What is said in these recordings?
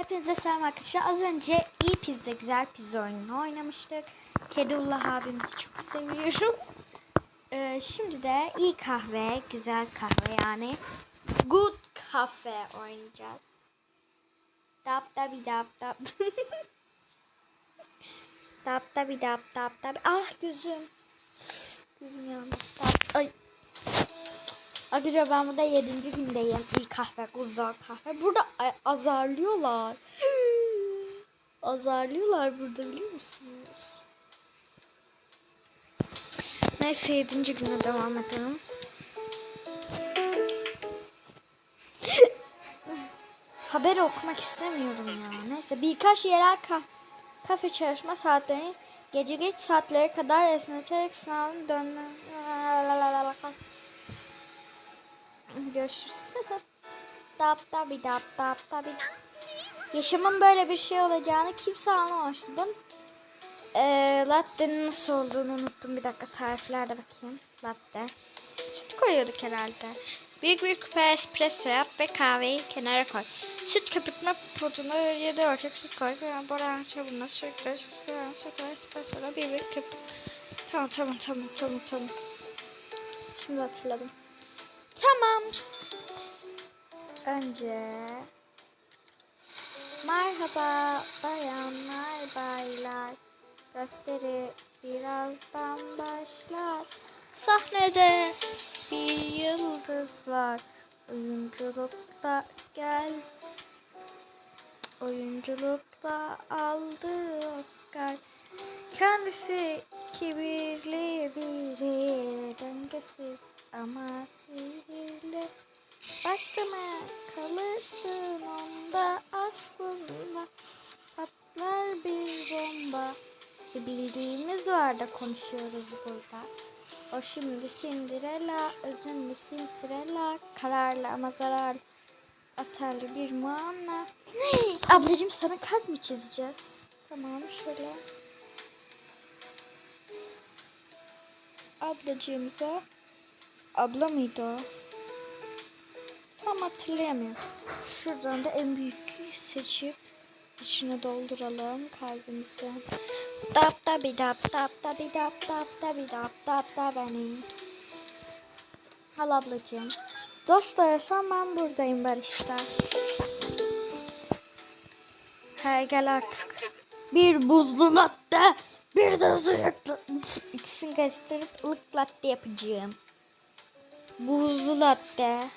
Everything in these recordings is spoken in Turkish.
Hepinize selam arkadaşlar. Az önce iyi pizza, güzel pizza oyununu oynamıştık. Kedullah abimizi çok seviyorum. Ee, şimdi de iyi kahve, güzel kahve yani good cafe oynayacağız. Dap dabi dap dap. dap dabi dap dap dap. Ah gözüm. Gözüm yandı. Ay. Arkadaşlar ben burada 7. gündeyim. İyi kahve, güzel kahve. Burada azarlıyorlar. azarlıyorlar burada biliyor musunuz? Neyse 7. güne devam edelim. Haber okumak istemiyorum ya. Neyse birkaç yerel ka- kafe çalışma saatlerini gece geç saatlere kadar esneterek sınavın dönme. Görüşürüz. dap tabi dap dap tabi. Yaşamın böyle bir şey olacağını kimse anlamamıştı. Ben ee, latte'nin nasıl olduğunu unuttum. Bir dakika tariflerde bakayım. Latte. Süt koyuyorduk herhalde. Büyük bir küpe espresso yap ve kahveyi kenara koy. Süt köpürtme potuna 7 ölçek süt koy. Boran çabuğuna sürekli süt koy. Süt ve espresso'da bir bir küp. Tamam tamam tamam tamam tamam. Şimdi hatırladım. Tamam. Önce Merhaba bayanlar baylar. Gösteri birazdan başlar. Sahnede bir yıldız var. Oyunculukta gel. Oyunculukta aldı Oscar. Kendisi kibirli biri. Dengesiz ama sihirli. Bakma kalırsın onda aklında patlar bir bomba. Bir bildiğimiz var da konuşuyoruz burada. O şimdi Cinderella, özünlü Cinderella, kararlı ama zarar atarlı bir muamma. Ablacığım sana kalp mi çizeceğiz? Tamam şöyle. Ablacığımıza abla mıydı o? Tam hatırlayamıyorum. Şuradan da en büyük seçip içine dolduralım kalbimizi. Dap da bir dap dap da bir dap dap da bir dap dap da benim. Al ablacığım. Dost arasam ben buradayım barista. Hey gel artık. Bir buzlu latte, bir de sıcak latte. İkisini karıştırıp ılık latte yapacağım. Buzlu latte.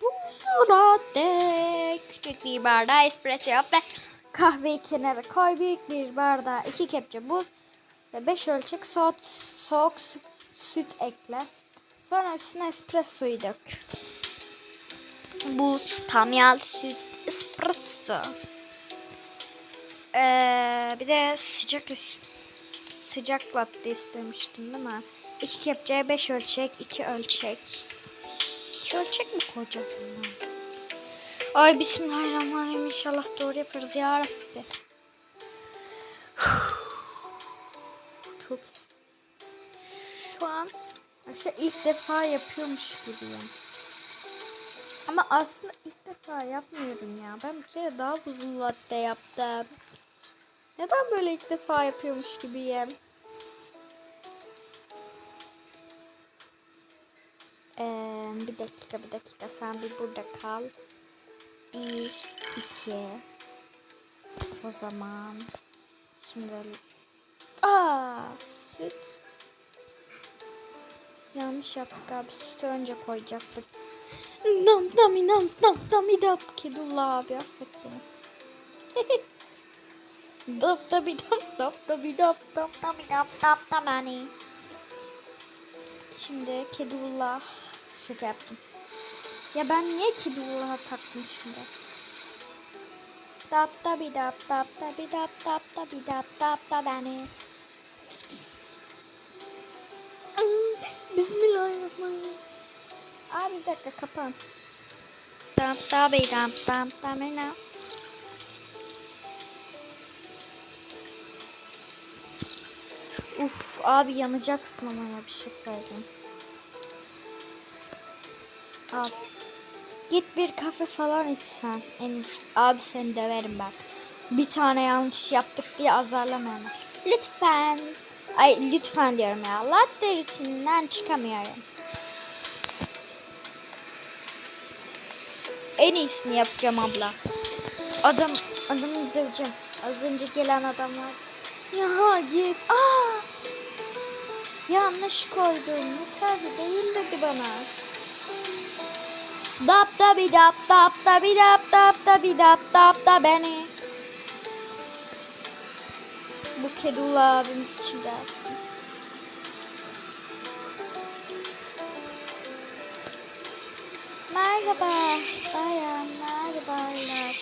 Buzlu latte. Küçük bir bardağı espresso yap ve kahveyi kenara koy. Büyük bir bardağa iki kepçe buz ve beş ölçek soğuk, soğuk süt, ekle. Sonra üstüne espressoyu dök. Buz, tam yağlı süt, espresso. Ee, bir de sıcak sıcak latte istemiştim değil mi? İki kepçeye beş ölçek, iki ölçek. İki ölçek mi koyacağız bundan? Ay bismillahirrahmanirrahim inşallah doğru yaparız ya Rabbi. Çok şu an şu ilk defa yapıyormuş gibiyim. Ama aslında ilk defa yapmıyorum ya. Ben bir kere daha buzlu latte yaptım. Neden böyle ilk defa yapıyormuş gibiyim? Ee, bir dakika bir dakika sen bir burada kal. Bir, iki. O zaman şimdi Aa, süt. Yanlış yaptık abi. Sütü önce koyacaktık. Dam dam inam dam dam idam. Kedullah abi affet beni. Dap da bir dap dap da bir dap dap da bir dap dap da beni. Şimdi Kedullah şaka yaptım. Ya ben niye Kedullah'a taktım şimdi? Dap da bir dap dap da bir dap dap da bir dap dap da beni. Bismillahirrahmanirrahim. Abi bir dakika kapan. Dap da bir dap dap da beni. Uf abi yanacaksın ama ya bir şey söyleyeyim. Al. Git bir kafe falan içsen. En. Abi seni döverim bak. Bir tane yanlış yaptık diye azarlama hemen. Lütfen. Ay lütfen diyorum ya. Latte rutininden çıkamıyorum. En iyisini yapacağım abla. Adam, adamı döveceğim. Az önce gelen adamlar. Ya git. Aa! Yanlış koydum. Yeterli değil dedi bana. Dap da bir dap dap da bir dap dap da bir dap dap da beni. Bu Kedula abimiz için gelsin. Merhaba bayan merhabalar.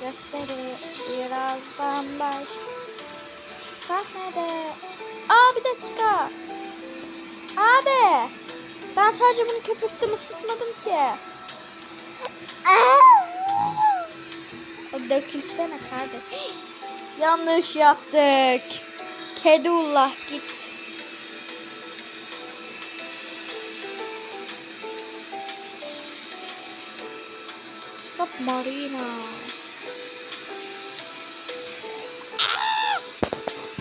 Gösteri birazdan baş. Sahnede. Aa bir dakika. Ben sadece bunu köpürttüm ısıtmadım ki. Dökülsene kardeş. Yanlış yaptık. Kedullah git. Submarina.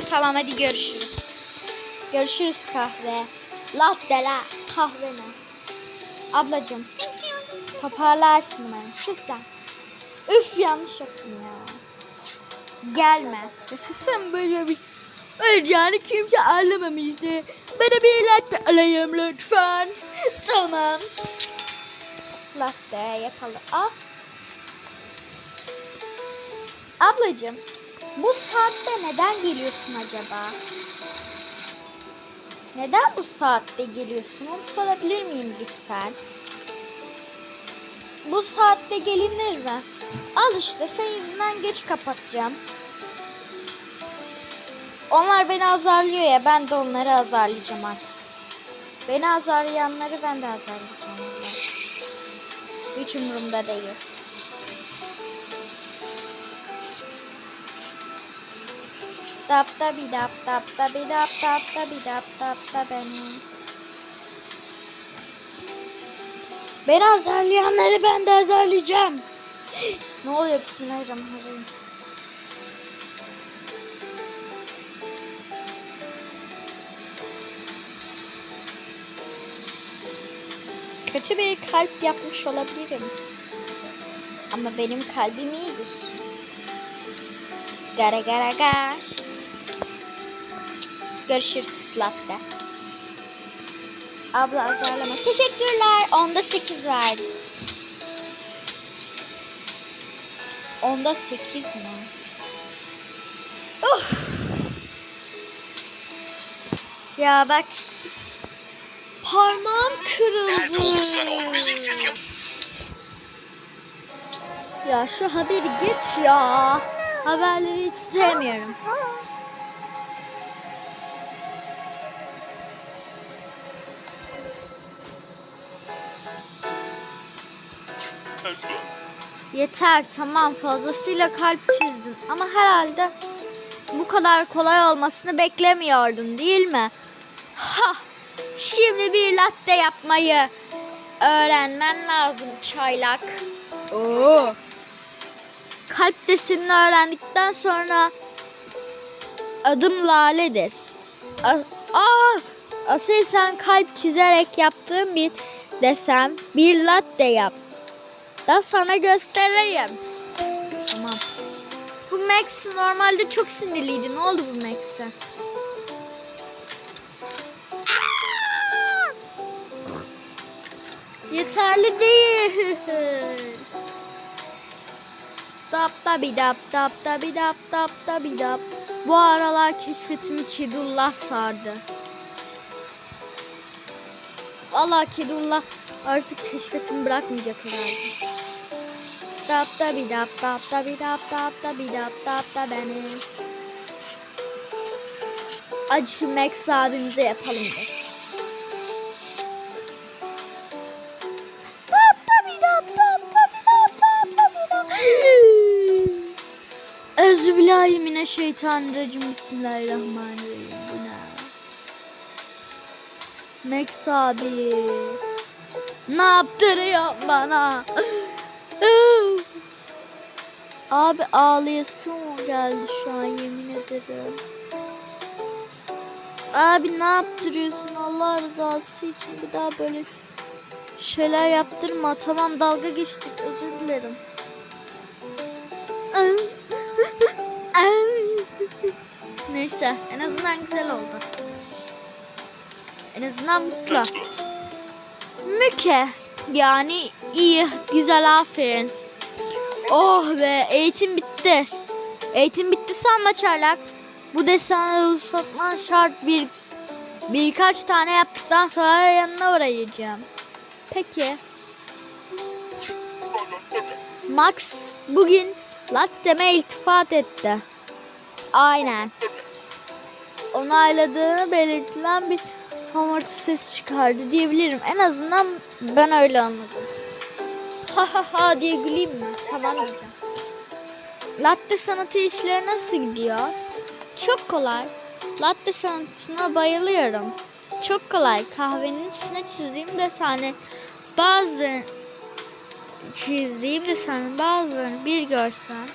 Tamam hadi görüşürüz. Görüşürüz kahve. Latte la kahve ne? Ablacım toparlarsın beni. Sus lan. Üf yanlış yaptım ya. Gelme. Nasılsın böyle bir öleceğini kimse anlamamıştı. Bana bir latte alayım lütfen. tamam. Latte yapalım. Ah. Ablacığım bu saatte neden geliyorsun acaba? Neden bu saatte geliyorsun? Onu sorabilir miyim lütfen? Bu saatte gelinir mi? Al işte senin yüzünden geç kapatacağım. Onlar beni azarlıyor ya ben de onları azarlayacağım artık. Beni azarlayanları ben de azarlayacağım. Hiç umurumda değil. Dap da bi dap dap da bi dap dap da bi dap. Beni azarlayanları ben de azarlayacağım. ne oluyor bismillahirrahmanirrahim. Kötü bir kalp yapmış olabilirim. Ama benim kalbim iyidir. Gara gara ga. Görüşürüz latte. Abla azarlama. Teşekkürler. Onda 8 verdi. Onda 8 mi? Of. Ya bak. Parmağım kırıldı. Ya şu haberi geç ya. Haberleri hiç sevmiyorum. Yeter tamam fazlasıyla kalp çizdin ama herhalde bu kadar kolay olmasını beklemiyordun değil mi? Ha! Şimdi bir latte yapmayı öğrenmen lazım çaylak. Oo. Kalp desenini öğrendikten sonra adım Lale'dir. A- Aa, asıl sen kalp çizerek yaptığın bir desem bir latte yap. Da sana göstereyim. Tamam. Bu Max normalde çok sinirliydi. Ne oldu bu Max'e? Yeterli değil. Dap da bir dap dap da bir dap dap da bir dap. Bu aralar keşfetimi Kedullah sardı. Valla Kedullah artık keşfetimi bırakmayacak herhalde. Dap da bir dap dap da bir dap dap da bir dap dap da benim. Hadi şu Max abimize yapalım biz. Euzubillahimineşşeytanirracim. Bismillahirrahmanirrahim. Bu ne? Max abi. Ne yaptırıyor bana? Abi ağlayasım geldi şu an yemin ederim. Abi ne yaptırıyorsun Allah rızası için bir daha böyle şeyler yaptırma. Tamam dalga geçtik özür dilerim. Neyse en azından güzel oldu. En azından mutlu. Müke. Yani iyi, güzel, aferin. Oh be, eğitim bitti. Eğitim bitti sanma çaylak. Bu desenleri uzatman şart bir birkaç tane yaptıktan sonra yanına uğrayacağım. Peki. Max bugün latteme iltifat etti. Aynen. Onayladığını belirtilen bir hamartı ses çıkardı diyebilirim. En azından ben öyle anladım. Ha ha ha diye güleyim mi? Tamam diyeceğim. Latte sanatı işleri nasıl gidiyor? Çok kolay. Latte sanatına bayılıyorum. Çok kolay. Kahvenin üstüne çizdiğim desene bazı çizdiğim desene bazılarını bir görsen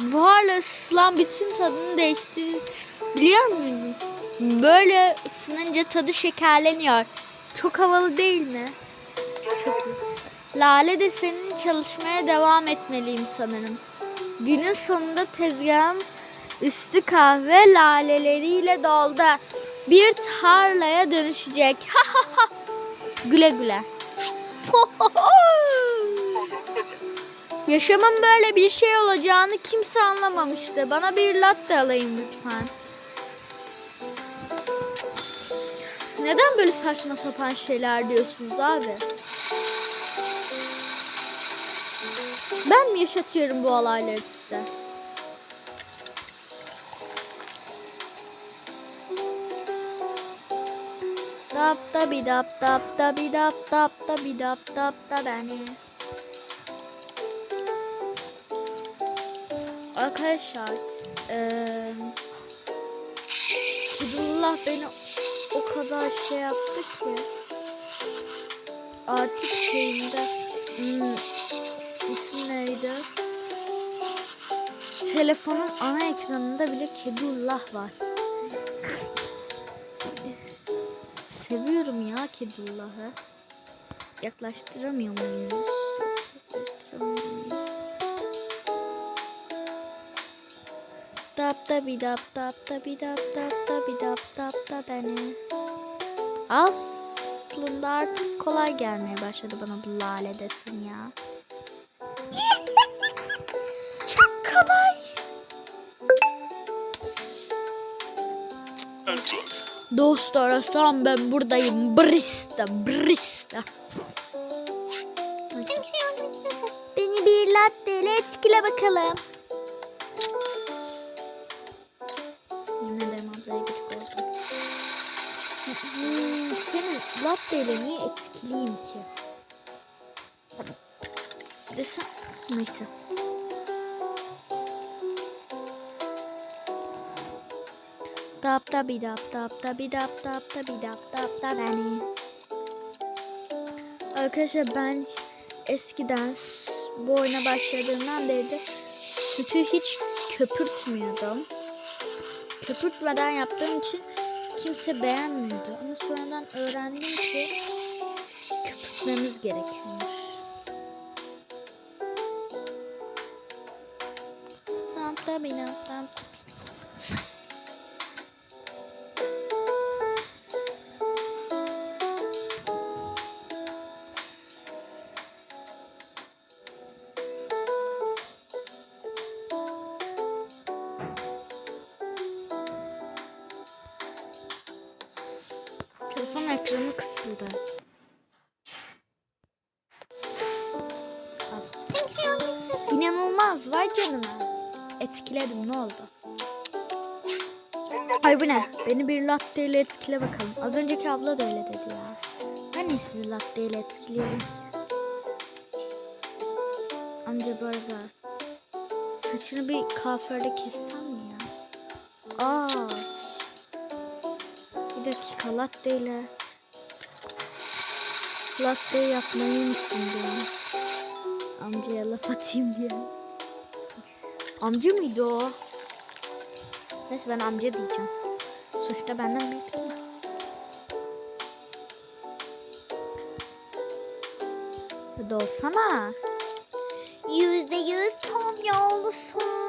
buharla ısıtılan bütün tadını değiştirir. Biliyor musun? Böyle ısınınca tadı şekerleniyor. Çok havalı değil mi? Çok iyi. Lale de senin çalışmaya devam etmeliyim sanırım. Günün sonunda tezgahım üstü kahve laleleriyle doldu. Bir tarlaya dönüşecek. güle güle. Yaşamın böyle bir şey olacağını kimse anlamamıştı. Bana bir latte alayım lütfen. Neden böyle saçma sapan şeyler diyorsunuz abi? Ben mi yaşatıyorum bu olayları size? Dap da bi dap dap da bi dap dap da bi dap dap da beni. Arkadaşlar eee Abdullah beni o kadar şey yaptı ki artık şeyinde hmm, ismi neydi? Telefonun ana ekranında bile Kedullah var. Seviyorum ya Kedullah'ı. Yaklaştıramıyor muyuz? Da bi dap dap da bi dap dap da bi dap dap da beni. Aslında artık kolay gelmeye başladı bana bu lale desin ya. Çok kolay. Dost arasam ben buradayım. Brista, brista. Beni bir latteyle etkile bakalım. Hmm, Seni latteyle niye etkileyim ki? Desem neyse. Tap da bi dap tap da bi dap tap da bi dap tap da beni. Arkadaşlar ben eskiden bu oyuna başladığımdan beri de sütü hiç köpürtmüyordum. Köpürtmeden yaptığım için kimse beğenmiyordu. Ama sonradan öğrendim ki köpürtmemiz gerekiyormuş. Da bi dap tap İnanılmaz vay canına. Etkiledim ne oldu? Ay bu ne? Beni bir latte ile etkile bakalım. Az önceki abla da öyle dedi ya. Ben niye sizi latte ile etkileyelim ki? Amca böyle Saçını bir kuaförde kessem mi ya? Aa. Bir dakika latte ile latte yapmayı unuttum diyorum. Amcaya laf atayım diye. Amca mıydı o? Neyse ben amca diyeceğim. Sonuçta benden büyük değil mi? Hadi olsana. Yüzde yüz tam yağlısın.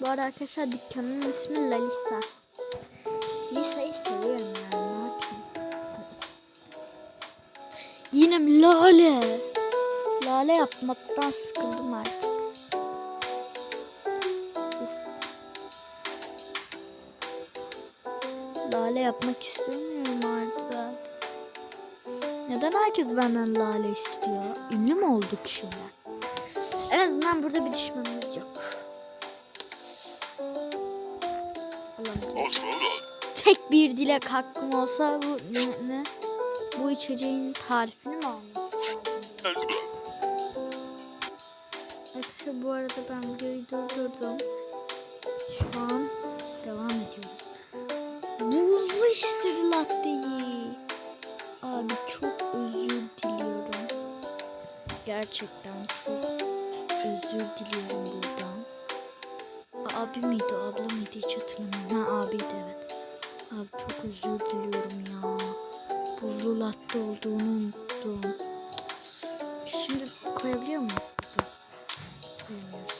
Bu arada arkadaşlar dükkanın ismi Lalisa. Lisa'yı seviyorum yani ne yapayım. Yine lale? Lale yapmaktan sıkıldım artık. Lale yapmak istemiyorum artık. Neden herkes benden lale istiyor? Ünlü mü olduk şimdi? En azından burada bir düşmanımız yok. Tek bir dilek hakkım olsa bu ne, ne? Bu içeceğin tarifini mi almak? Arkadaşlar bu arada ben videoyu durdurdum. Şu an devam ediyoruz. Buzlu istedi latteyi. Abi çok özür diliyorum. Gerçekten çok özür diliyorum buradan. Abi miydi abla mıydı hiç hatırlamıyorum. Abiydi evet. Abi çok özür diliyorum ya. Buzlu latte olduğunu unuttum. Şimdi koyabiliyor muyuz buzu? Koyamıyoruz.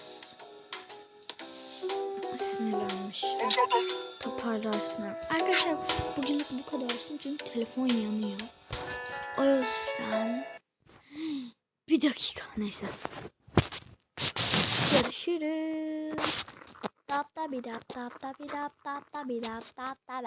Sinirlenmiş. Toparlarsın. Arkadaşlar bugünlük bu kadar olsun çünkü telefon yanıyor. O yüzden bir dakika neyse. Görüşürüz. Tap tabi tap tap tabi tap tap tabi tap tap tap